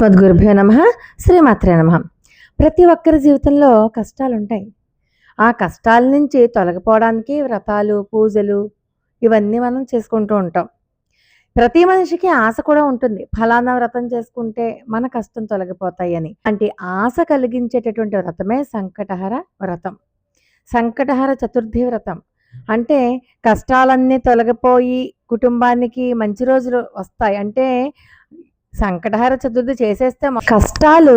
అస్మద్గురుభ్యో నమ శ్రీమాత్రే నమ. ప్రతి ఒక్కరి జీవితంలో కష్టాలు ఉంటాయి ఆ కష్టాల నుంచి తొలగిపోవడానికి వ్రతాలు పూజలు ఇవన్నీ మనం చేసుకుంటూ ఉంటాం. ప్రతి మనిషికి ఆశ కూడా ఉంటుంది. ఫలానా వ్రతం చేసుకుంటే మన కష్టం తొలగిపోతాయి అని. అంటే ఆశ కలిగించేటటువంటి వ్రతమే సంకటహర వ్రతం. సంకటహర చతుర్థి వ్రతం. అంటే కష్టాలన్నీ తొలగిపోయి కుటుంబానికి మంచి రోజులు వస్తాయి. అంటే సంకటహర చతుర్థి చేసేస్తే కష్టాలు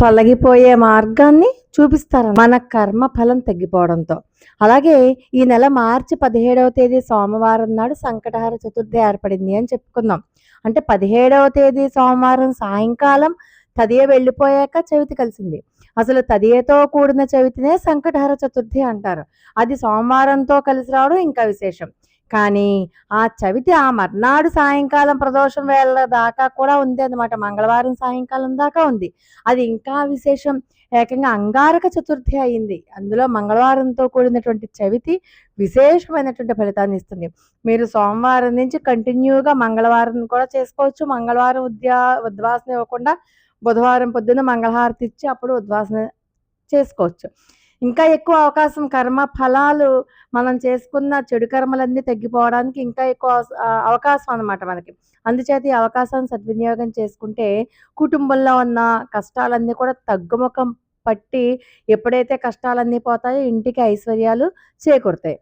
తొలగిపోయే మార్గాన్ని చూపిస్తారు మన కర్మ ఫలం తగ్గిపోవడంతో. అలాగే ఈ నెల మార్చి పదిహేడవ తేదీ సోమవారం నాడు సంకటహర చతుర్థి ఏర్పడింది అని చెప్పుకుందాం. అంటే పదిహేడవ తేదీ సోమవారం సాయంకాలం తదియ వెళ్ళిపోయాక చవితి కలిసింది. అసలు తదియతో కూడిన చవితినే సంకటహర చతుర్థి అంటారు. అది సోమవారంతో కలిసి రావడం ఇంకా విశేషం. కానీ ఆ చవితి ఆ మర్నాడు సాయంకాలం ప్రదోషం వేళ దాకా కూడా ఉంది అన్నమాట. మంగళవారం సాయంకాలం దాకా ఉంది. అది ఇంకా విశేషం. ఏకంగా అంగారక చతుర్థి అయింది. అందులో మంగళవారంతో కూడినటువంటి చవితి విశేషమైనటువంటి ఫలితాన్ని ఇస్తుంది. మీరు సోమవారం నుంచి కంటిన్యూగా మంగళవారం కూడా చేసుకోవచ్చు. మంగళవారం ఉద్యా ఉద్వాసన ఇవ్వకుండా బుధవారం పొద్దున్న మంగళహారతి ఇచ్చి అప్పుడు ఉద్వాసన చేసుకోవచ్చు. ఇంకా ఎక్కువ అవకాశం కర్మ ఫలాలు మనం చేసుకున్న చెడు కర్మలన్నీ తగ్గిపోవడానికి ఇంకా ఎక్కువ అవకాశం అన్నమాట మనకి. అందుచేత ఈ అవకాశాన్ని సద్వినియోగం చేసుకుంటే కుటుంబంలో ఉన్న కష్టాలన్నీ కూడా తగ్గుముఖం పట్టి ఎప్పుడైతే కష్టాలన్నీ పోతాయో ఇంటికి ఐశ్వర్యాలు చేకూరుతాయి.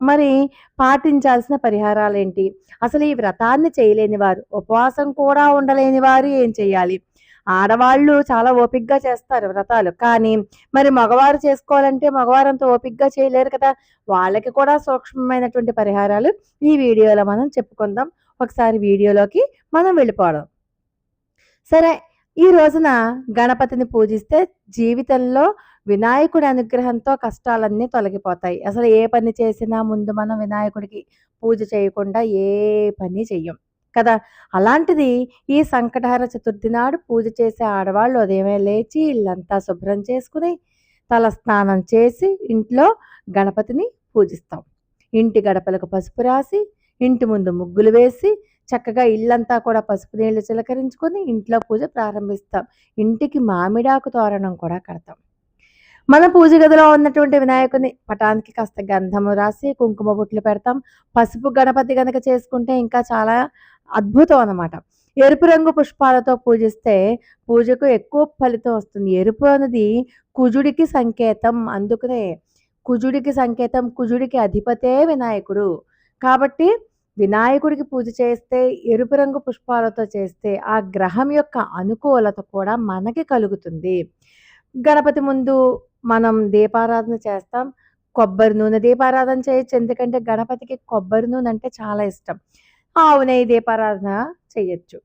మరి పాటించాల్సిన పరిహారాలు ఏంటి? అసలు ఈ వ్రతాన్ని చేయలేని వారు ఉపవాసం కూడా ఉండలేని వారు ఏం చేయాలి? ఆడవాళ్ళు చాలా ఓపిగ్గా చేస్తారు వ్రతాలు. కానీ మరి మగవారు చేసుకోవాలంటే మగవారు అంత ఓపిగ్గా చేయలేరు కదా. వాళ్ళకి కూడా సూక్ష్మమైనటువంటి పరిహారాలు ఈ వీడియోలో మనం చెప్పుకుందాం. ఒకసారి వీడియోలోకి మనం వెళ్ళిపోవడం సరే ఈ రోజున గణపతిని పూజిస్తే జీవితంలో వినాయకుడి అనుగ్రహంతో కష్టాలన్నీ తొలగిపోతాయి. అసలు ఏ పని చేసినా ముందు మనం వినాయకుడికి పూజ చేయకుండా ఏ పని చెయ్యం. కదా? అలాంటిది ఈ సంకటహర చతుర్థి నాడు పూజ చేసే ఆడవాళ్ళు ఉదయమే లేచి ఇల్లంతా శుభ్రం చేసుకుని తల స్నానం చేసి ఇంట్లో గణపతిని పూజిస్తాం. ఇంటి గడపలకు పసుపు రాసి ఇంటి ముందు ముగ్గులు వేసి చక్కగా ఇల్లంతా కూడా పసుపు నీళ్ళు చిలకరించుకొని ఇంట్లో పూజ ప్రారంభిస్తాం. ఇంటికి మామిడాకు తోరణం కూడా కడతాం. మన పూజ గదిలో ఉన్నటువంటి వినాయకుని పటానికి కాస్త గంధము రాసి కుంకుమ బుట్లు పెడతాం. పసుపు గణపతి గనక చేసుకుంటే ఇంకా చాలా అద్భుతం అనమాట ఎరుపు రంగు పుష్పాలతో పూజిస్తే పూజకు ఎక్కువ ఫలితం వస్తుంది. ఎరుపు అన్నది కుజుడికి సంకేతం. అందుకనే కుజుడికి సంకేతం కుజుడికి అధిపతే వినాయకుడు. కాబట్టి వినాయకుడికి పూజ చేస్తే ఎరుపు రంగు పుష్పాలతో చేస్తే ఆ గ్రహం యొక్క అనుకూలత కూడా మనకి కలుగుతుంది. గణపతి ముందు మనం దీపారాధన చేస్తాం. కొబ్బరి నూనె దీపారాధన చేయొచ్చు. ఎందుకంటే గణపతికి కొబ్బరి నూనె అంటే చాలా ఇష్టం. ఆవునే దీపారాధన చేయొచ్చు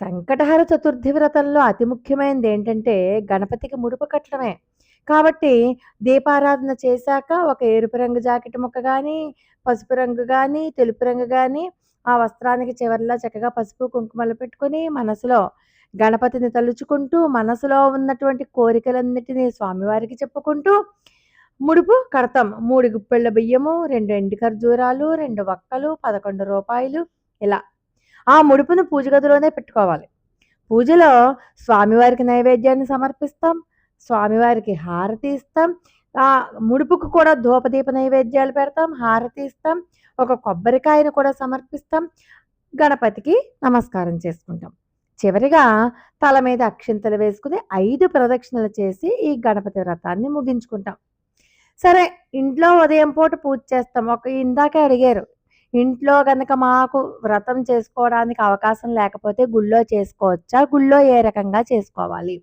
సంకటహర చతుర్థి వ్రతంలో అతి ముఖ్యమైనది ఏంటంటే గణపతికి ముడుపు కట్టడమే. కాబట్టి దీపారాధన చేశాక ఒక ఎరుపు రంగు జాకెట్ ముక్క కానీ పసుపు రంగు కానీ తెలుపు రంగు కానీ ఆ వస్త్రానికి చివర్లో చక్కగా పసుపు కుంకుమలు పెట్టుకొని మనసులో గణపతిని తలుచుకుంటూ మనసులో ఉన్నటువంటి కోరికలన్నిటినీ స్వామివారికి చెప్పుకుంటూ ముడుపు కడతాం. మూడు గుప్పెళ్ళ బియ్యము రెండు ఎండు ఖర్జూరాలు రెండు వక్కలు పదకొండు రూపాయలు. ఇలా. ఆ ముడుపును పూజ గదిలోనే పెట్టుకోవాలి. పూజలో స్వామివారికి నైవేద్యాన్ని సమర్పిస్తాం. స్వామివారికి హారతి ఇస్తాం. ఆ ముడుపుకు కూడా ధూపదీప నైవేద్యాలు పెడతాం. హారతి ఇస్తాం. ఒక కొబ్బరికాయను కూడా సమర్పిస్తాం. గణపతికి నమస్కారం చేసుకుంటాం. చివరిగా తల మీద అక్షింతలు వేసుకుని ఐదు ప్రదక్షిణలు చేసి ఈ గణపతి వ్రతాన్ని ముగించుకుంటాం. సరే ఇంట్లో ఉదయం పూట పూజ చేస్తాం. ఒక ఇందాకే అడిగారు. ఇంట్లో కనుక మాకు వ్రతం చేసుకోవడానికి అవకాశం లేకపోతే గుళ్ళో చేసుకోవచ్చా? గుళ్ళో ఏ రకంగా చేసుకోవాలి?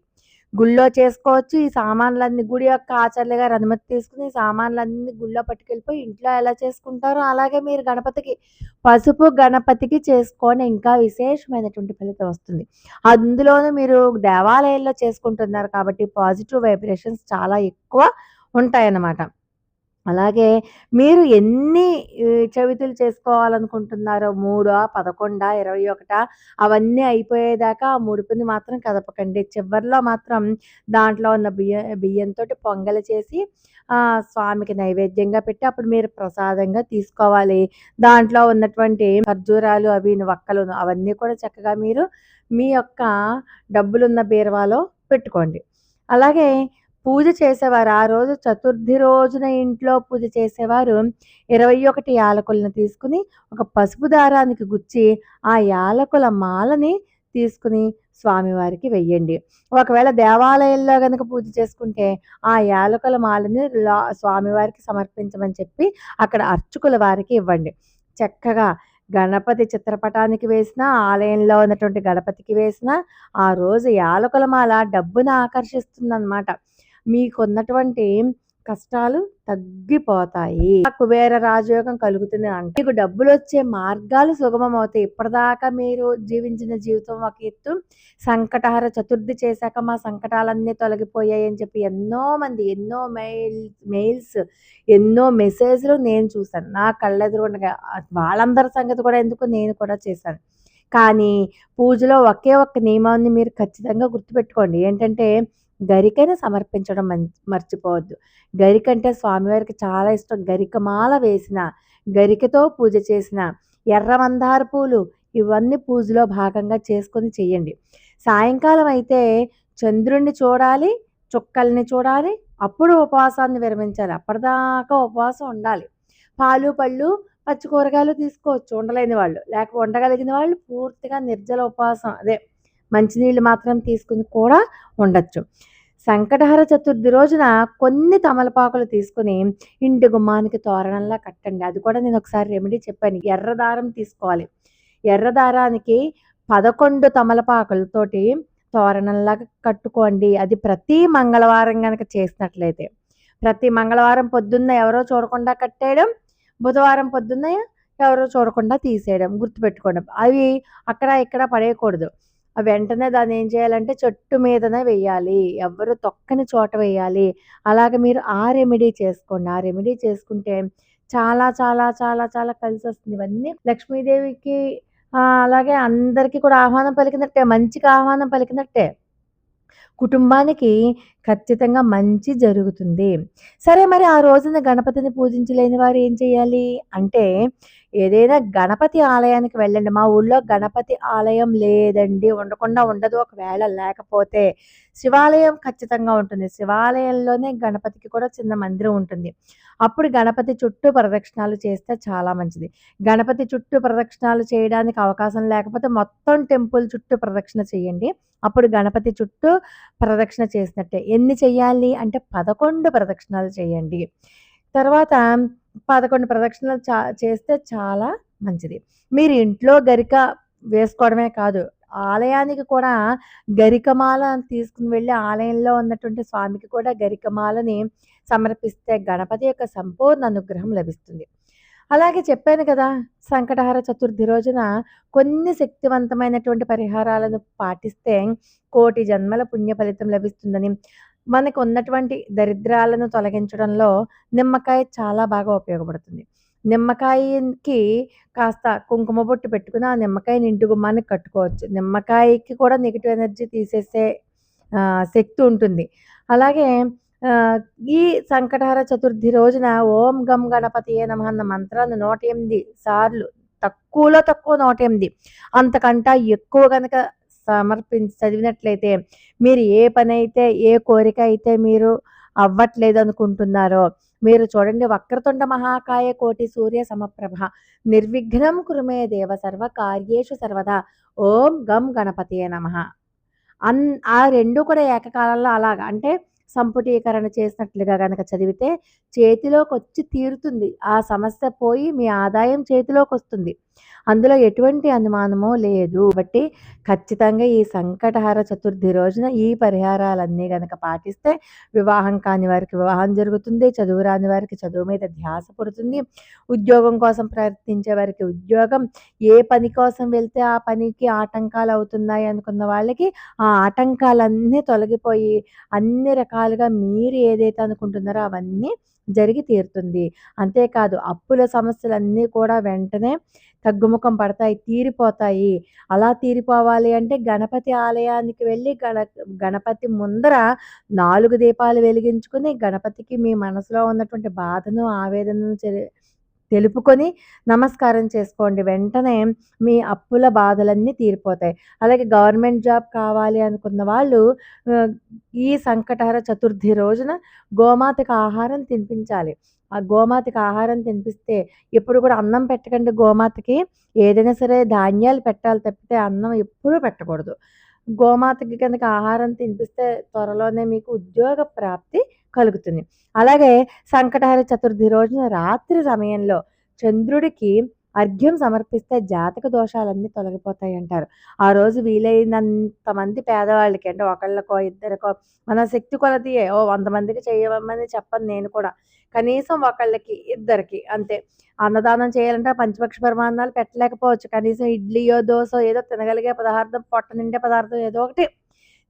గుళ్ళో చేసుకోవచ్చు. ఈ సామాన్లన్నీ గుడి యొక్క ఆచార్య గారు అనుమతి తీసుకుని ఈ సామాన్లన్నీ గుళ్ళో పట్టుకెళ్ళిపోయి ఇంట్లో ఎలా చేసుకుంటారో అలాగే మీరు గణపతికి పసుపు గణపతికి చేసుకొని ఇంకా విశేషమైనటువంటి ఫలితం వస్తుంది. అందులోనూ మీరు దేవాలయాల్లో చేసుకుంటున్నారు కాబట్టి పాజిటివ్ వైబ్రేషన్స్ చాలా ఎక్కువ ఉంటాయన్నమాట. అలాగే మీరు ఎన్ని చవితులు చేసుకోవాలనుకుంటున్నారో మూడా పదకొండా ఇరవై ఒకటా అవన్నీ అయిపోయేదాకా ఆ ముడుపుని మాత్రం కదపకండి. చివరిలో మాత్రం దాంట్లో ఉన్న బియ్య బియ్యంతో పొంగలి చేసి ఆ, స్వామికి నైవేద్యంగా పెట్టి అప్పుడు మీరు ప్రసాదంగా తీసుకోవాలి. దాంట్లో ఉన్నటువంటి ఖర్జూరాలు అవి వక్కలు అవన్నీ కూడా చక్కగా మీరు మీ యొక్క డబ్బులున్న బీరువాలో పెట్టుకోండి. అలాగే పూజ చేసేవారు. ఆ రోజు చతుర్థి రోజున ఇంట్లో పూజ చేసేవారు. ఇరవై ఒకటి యాలకులను తీసుకుని ఒక పసుపు దారానికి గుచ్చి ఆ యాలకుల మాలని తీసుకుని స్వామివారికి వెయ్యండి. ఒకవేళ దేవాలయంలో కనుక పూజ చేసుకుంటే ఆ యాలకుల మాలని స్వామివారికి సమర్పించమని చెప్పి అక్కడ అర్చకుల వారికి ఇవ్వండి. చక్కగా గణపతి చిత్రపటానికి వేసిన ఆలయంలో ఉన్నటువంటి గణపతికి వేసిన ఆ రోజు యాలకుల మాల డబ్బును ఆకర్షిస్తుందన్నమాట. మీకున్నటువంటి కష్టాలు తగ్గిపోతాయి. కుబేర రాజయోగం కలుగుతుంది అంట మీకు డబ్బులు వచ్చే మార్గాలు సుగమం అవుతాయి. ఇప్పటిదాకా మీరు జీవించిన జీవితం ఒక ఎత్తు సంకటహర చతుర్థి చేశాక మా సంకటాలన్నీ తొలగిపోయాయి అని చెప్పి ఎన్నో మంది ఎన్నో మెయిల్ మెయిల్స్ ఎన్నో మెసేజ్లు నేను చూశాను. నా కళ్ళెదురుగా వాళ్ళందరి సంగతి కూడా ఎందుకు నేను కూడా చేశాను. కానీ పూజలో ఒకే ఒక్క నియమాన్ని మీరు ఖచ్చితంగా గుర్తుపెట్టుకోండి. ఏంటంటే గరికైనా సమర్పించడం మం మర్చిపోవద్దు. గరికంటే స్వామివారికి చాలా ఇష్టం. గరికమాల వేసిన గరికతో పూజ చేసిన ఎర్ర మందార పూలు ఇవన్నీ పూజలో భాగంగా చేసుకొని చేయండి. సాయంకాలం అయితే చంద్రుణ్ణి చూడాలి చుక్కల్ని చూడాలి అప్పుడు ఉపవాసాన్ని విరమించాలి. అప్పటిదాకా ఉపవాసం ఉండాలి. పాలు పళ్ళు పచ్చి కూరగాయలు తీసుకోవచ్చు. ఉండలేని వాళ్ళు. లేక ఉండగలిగిన వాళ్ళు పూర్తిగా నిర్జల ఉపవాసం. అదే మంచినీళ్ళు మాత్రం తీసుకుని కూడా ఉండొచ్చు. సంకటహర చతుర్థి రోజున కొన్ని తమలపాకులు తీసుకుని ఇంటి గుమ్మానికి తోరణంలా కట్టండి. అది కూడా నేను ఒకసారి రెమెడీ చెప్పాను. ఎర్రదారం తీసుకోవాలి. ఎర్ర దారానికి పదకొండు తమలపాకులతోటి తోరణంలాగా కట్టుకోండి. అది ప్రతి మంగళవారం కనుక చేసినట్లయితే. ప్రతి మంగళవారం పొద్దున్న ఎవరో చూడకుండా కట్టేయడం బుధవారం పొద్దున్న ఎవరో చూడకుండా తీసేయడం గుర్తుపెట్టుకోవడం అవి అక్కడ ఇక్కడ పడేయకూడదు. వెంటనే దాన్ని ఏం చేయాలంటే చెట్టు మీదనే వేయాలి. ఎవ్వరు తొక్కని చోట వేయాలి. అలాగే మీరు ఆ రెమెడీ చేసుకోండి. ఆ రెమెడీ చేసుకుంటే చాలా చాలా చాలా చాలా కలిసి వస్తుంది. ఇవన్నీ లక్ష్మీదేవికి అలాగే అందరికీ కూడా ఆహ్వానం పలికినట్టే. మంచికి ఆహ్వానం పలికినట్టే. కుటుంబానికి ఖచ్చితంగా మంచి జరుగుతుంది. సరే మరి ఆ రోజున గణపతిని పూజించలేని వారు ఏం చేయాలి? అంటే ఏదైనా గణపతి ఆలయానికి వెళ్ళండి. మా ఊళ్ళో గణపతి ఆలయం లేదండి. ఉండకుండా ఉండదు. ఒకవేళ లేకపోతే శివాలయం ఖచ్చితంగా ఉంటుంది. శివాలయంలోనే గణపతికి కూడా చిన్న మందిరం ఉంటుంది. అప్పుడు గణపతి చుట్టూ ప్రదక్షిణాలు చేస్తే చాలా మంచిది. గణపతి చుట్టూ ప్రదక్షిణాలు చేయడానికి అవకాశం లేకపోతే మొత్తం టెంపుల్ చుట్టూ ప్రదక్షిణ చేయండి. అప్పుడు గణపతి చుట్టూ ప్రదక్షిణ చేసినట్టే. ఎన్ని చెయ్యాలి అంటే పదకొండు ప్రదక్షిణాలు చేయండి. తర్వాత పదకొండు ప్రదక్షిణలు చా చేస్తే చాలా మంచిది. మీరు ఇంట్లో గరిక వేసుకోవడమే కాదు ఆలయానికి కూడా గరికమాల తీసుకుని వెళ్ళి ఆలయంలో ఉన్నటువంటి స్వామికి కూడా గరికమాలని సమర్పిస్తే గణపతి యొక్క సంపూర్ణ అనుగ్రహం లభిస్తుంది. అలాగే చెప్పాను కదా సంకటహార చతుర్థి రోజున కొన్ని శక్తివంతమైనటువంటి పరిహారాలను పాటిస్తే కోటి జన్మల పుణ్య ఫలితం లభిస్తుందని. మనకు ఉన్నటువంటి దరిద్రాలను తొలగించడంలో నిమ్మకాయ చాలా బాగా ఉపయోగపడుతుంది. నిమ్మకాయకి కాస్త కుంకుమ బొట్టు పెట్టుకుని ఆ నిమ్మకాయని ఇంటి గుమ్మానికి కట్టుకోవచ్చు. నిమ్మకాయకి కూడా నెగిటివ్ ఎనర్జీ తీసేసే శక్తి ఉంటుంది. అలాగే ఈ సంకటహర చతుర్థి రోజున ఓం గం గణపతి ఏ నమ అన్న మంత్రాన్ని నూట ఎనిమిది సార్లు తక్కువలో తక్కువ నూట ఎనిమిది. అంతకంటా ఎక్కువ కనుక సమర్పించి చదివినట్లయితే మీరు ఏ పని అయితే ఏ కోరిక అయితే మీరు అవ్వట్లేదు అనుకుంటున్నారో మీరు చూడండి వక్రతుండ మహాకాయ కోటి సూర్య సమప్రభ. నిర్విఘ్నం కురుమే దేవ సర్వ కార్యేషు సర్వదా. ఓం గం గణపతియే నమ. అన్ ఆ రెండు కూడా ఏకకాలంలో అలాగా. అంటే సంపుటీకరణ చేసినట్లుగా కనుక చదివితే చేతిలోకి వచ్చి తీరుతుంది. ఆ సమస్య పోయి మీ ఆదాయం చేతిలోకి వస్తుంది అందులో ఎటువంటి అనుమానమో లేదు. కాబట్టి ఖచ్చితంగా ఈ సంకటహార చతుర్థి రోజున ఈ పరిహారాలన్నీ కనుక పాటిస్తే వివాహం కాని వారికి వివాహం జరుగుతుంది చదువు రాని వారికి చదువు మీద ధ్యాస పడుతుంది. ఉద్యోగం కోసం ప్రయత్నించే వారికి ఉద్యోగం ఏ పని కోసం వెళ్తే ఆ పనికి ఆటంకాలు అవుతున్నాయి అనుకున్న వాళ్ళకి ఆ ఆటంకాలన్నీ తొలగిపోయి అన్ని రకాల రకాలుగా మీరు ఏదైతే అనుకుంటున్నారో అవన్నీ జరిగి తీరుతుంది. అంతేకాదు అప్పుల సమస్యలన్నీ కూడా వెంటనే తగ్గుముఖం పడతాయి తీరిపోతాయి. అలా తీరిపోవాలి అంటే గణపతి ఆలయానికి వెళ్ళి గణ గణపతి ముందర నాలుగు దీపాలు వెలిగించుకుని గణపతికి మీ మనసులో ఉన్నటువంటి బాధను ఆవేదనను చె- తెలుపుకొని నమస్కారం చేసుకోండి. వెంటనే మీ అప్పుల బాధలన్నీ తీరిపోతాయి. అలాగే గవర్నమెంట్ జాబ్ కావాలి అనుకున్న వాళ్ళు ఈ సంకటహర చతుర్థి రోజున గోమాతకి ఆహారం తినిపించాలి. ఆ గోమాతకి ఆహారం తినిపిస్తే ఎప్పుడు కూడా అన్నం పెట్టకండి గోమాతకి. ఏదైనా సరే ధాన్యాలు పెట్టాలి తప్పితే అన్నం ఎప్పుడూ పెట్టకూడదు. గోమాతకి కనుక ఆహారం తినిపిస్తే త్వరలోనే మీకు ఉద్యోగ ప్రాప్తి కలుగుతుంది. అలాగే సంకటహర చతుర్థి రోజున రాత్రి సమయంలో చంద్రుడికి అర్ఘ్యం సమర్పిస్తే జాతక దోషాలన్నీ తొలగిపోతాయి అంటారు ఆ రోజు వీలైనంత మంది పేదవాళ్ళకి అంటే ఒకళ్ళకో ఇద్దరికో మన శక్తి కొలదియే. ఓ వంద మందికి చేయమని చెప్పను నేను కూడా. కనీసం ఒకళ్ళకి ఇద్దరికి అంతే. అన్నదానం చేయాలంటే పంచపక్ష పరిమాణాలు పెట్టలేకపోవచ్చు. కనీసం ఇడ్లీయో దోశ ఏదో తినగలిగే పదార్థం పొట్ట నిండే పదార్థం ఏదో ఒకటి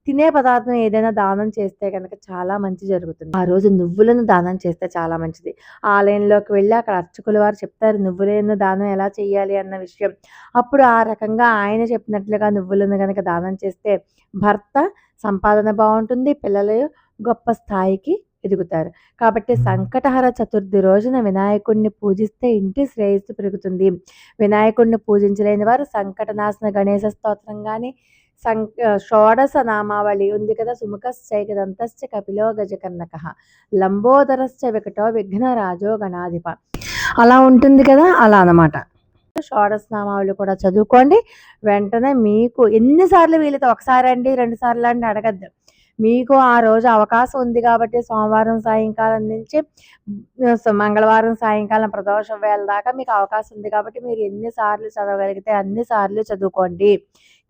తినే పదార్థం ఏదైనా దానం చేస్తే కనుక చాలా మంచి జరుగుతుంది. ఆ రోజు నువ్వులను దానం చేస్తే చాలా మంచిది. ఆలయంలోకి వెళ్ళి అక్కడ అర్చకుల వారు చెప్తారు నువ్వులను దానం ఎలా చేయాలి? అన్న విషయం. అప్పుడు ఆ రకంగా ఆయన చెప్పినట్లుగా నువ్వులను కనుక దానం చేస్తే భర్త సంపాదన బాగుంటుంది పిల్లలు గొప్ప స్థాయికి ఎదుగుతారు. కాబట్టి సంకటహర చతుర్థి రోజున వినాయకుడిని పూజిస్తే ఇంటి శ్రేయస్సు పెరుగుతుంది. వినాయకుడిని పూజించలేని వారు సంకటనాశన గణేశ స్తోత్రం కానీ సం షోడశ నామావళి ఉంది కదా సుముఖశ్చైకదంతశ్చ కపిలో గజకన్నక లంబోదరశ్చ వికటో విఘ్నరాజో గణాధిప అలా ఉంటుంది కదా అలా అనమాట షోడశ నామావళి కూడా చదువుకోండి వెంటనే మీకు ఎన్నిసార్లు వీలైతే ఒకసారి అండి రెండు సార్లు అండి అడగద్దు. మీకు ఆ రోజు అవకాశం ఉంది కాబట్టి సోమవారం సాయంకాలం నుంచి మంగళవారం సాయంకాలం ప్రదోషం వేళ దాకా మీకు అవకాశం ఉంది కాబట్టి మీరు ఎన్నిసార్లు చదవగలిగితే అన్ని సార్లు చదువుకోండి.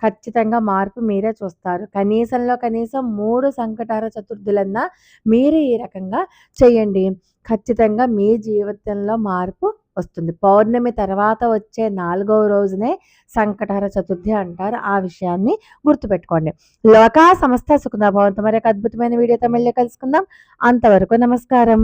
ఖచ్చితంగా మార్పు మీరే చూస్తారు. కనీసంలో కనీసం మూడు సంకటార చతుర్థులన్నా మీరు ఈ రకంగా చేయండి. ఖచ్చితంగా మీ జీవితంలో మార్పు వస్తుంది. పౌర్ణమి తర్వాత వచ్చే నాలుగవ రోజునే సంకటహర చతుర్థి అంటారు. ఆ విషయాన్ని గుర్తుపెట్టుకోండి. లోకా సమస్త సుఖన భవంతు మరి అద్భుతమైన వీడియోతో మళ్ళీ కలుసుకుందాం. అంతవరకు నమస్కారం.